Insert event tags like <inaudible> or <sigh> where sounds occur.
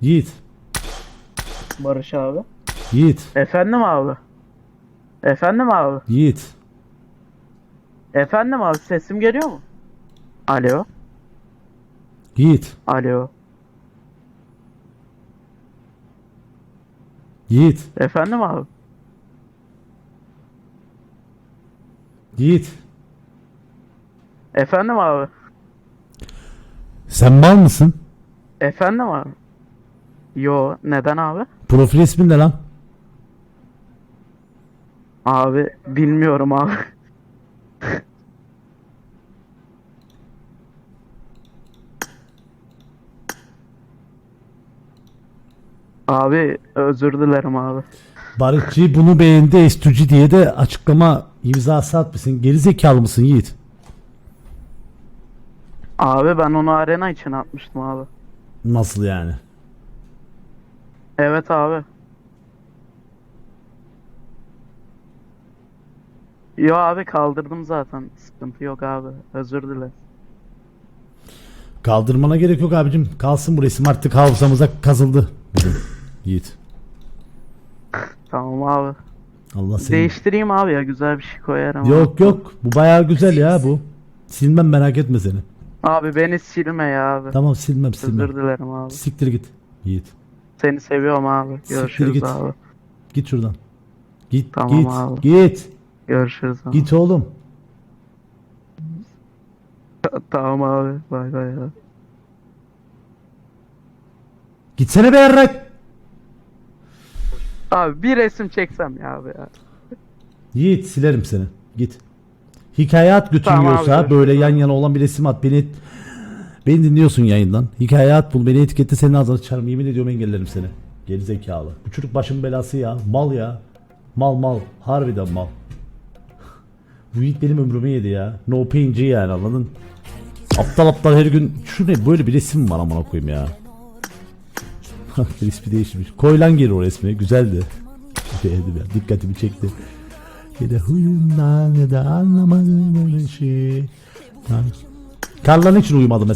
Yiğit. Barış abi. Yiğit. Efendim abi. Efendim abi. Yiğit. Efendim abi sesim geliyor mu? Alo. Yiğit. Alo. Yiğit. Efendim abi. Yiğit. Efendim abi. Sen mal mısın? Efendim abi. Yo neden abi? Profil ismin ne lan? Abi bilmiyorum abi. abi özür dilerim abi. Barışçı bunu beğendi estücü diye de açıklama imzası atmışsın. Geri zekalı mısın Yiğit? Abi ben onu arena için atmıştım abi. Nasıl yani? Evet abi. Yo abi kaldırdım zaten. Sıkıntı yok abi. Özür dilerim. Kaldırmana gerek yok abicim. Kalsın bu resim artık hafızamıza kazıldı. Bugün. Yiğit. Tamam abi. Allah seni. Değiştireyim abi ya güzel bir şey koyarım. abi. Yok yok. Bu bayağı güzel ya bu. Silmem merak etme seni. Abi beni silme ya abi. Tamam silmem silmem. Özür dilerim abi. Siktir git. Yiğit. Seni seviyorum abi. Siktir Görüşürüz git. abi. Git şuradan. Git Tamam git. abi. Git. Görüşürüz abi. Git oğlum. Tamam abi. Bay bay abi. Gitsene be yarrak. Abi bir resim çeksem ya abi ya. Yiğit silerim seni. Git. Hikaye at götün Tamam abi, yiyorsa görüşürüz böyle yan yana olan bir resim at. Beni beni dinliyorsun yayından. Hikaye at bul beni etiketle senin ağzını çıkarım. Yemin ediyorum engellerim seni. Geri zekalı. Bu çocuk başın belası ya. Mal ya. Mal mal. Harbiden mal. Bu Yiğit benim ömrümü yedi ya. No painci yani anladın? Aptal aptal her gün şu ne böyle bir resim var amına koyayım ya. <laughs> Resmi değişmiş. Koy lan geri o resmi. Güzeldi. <laughs> Beğendim ya. Dikkatimi çekti. Ya da huyundan ya da anlamadım böyle şey. Karlan için uyumadı mesela.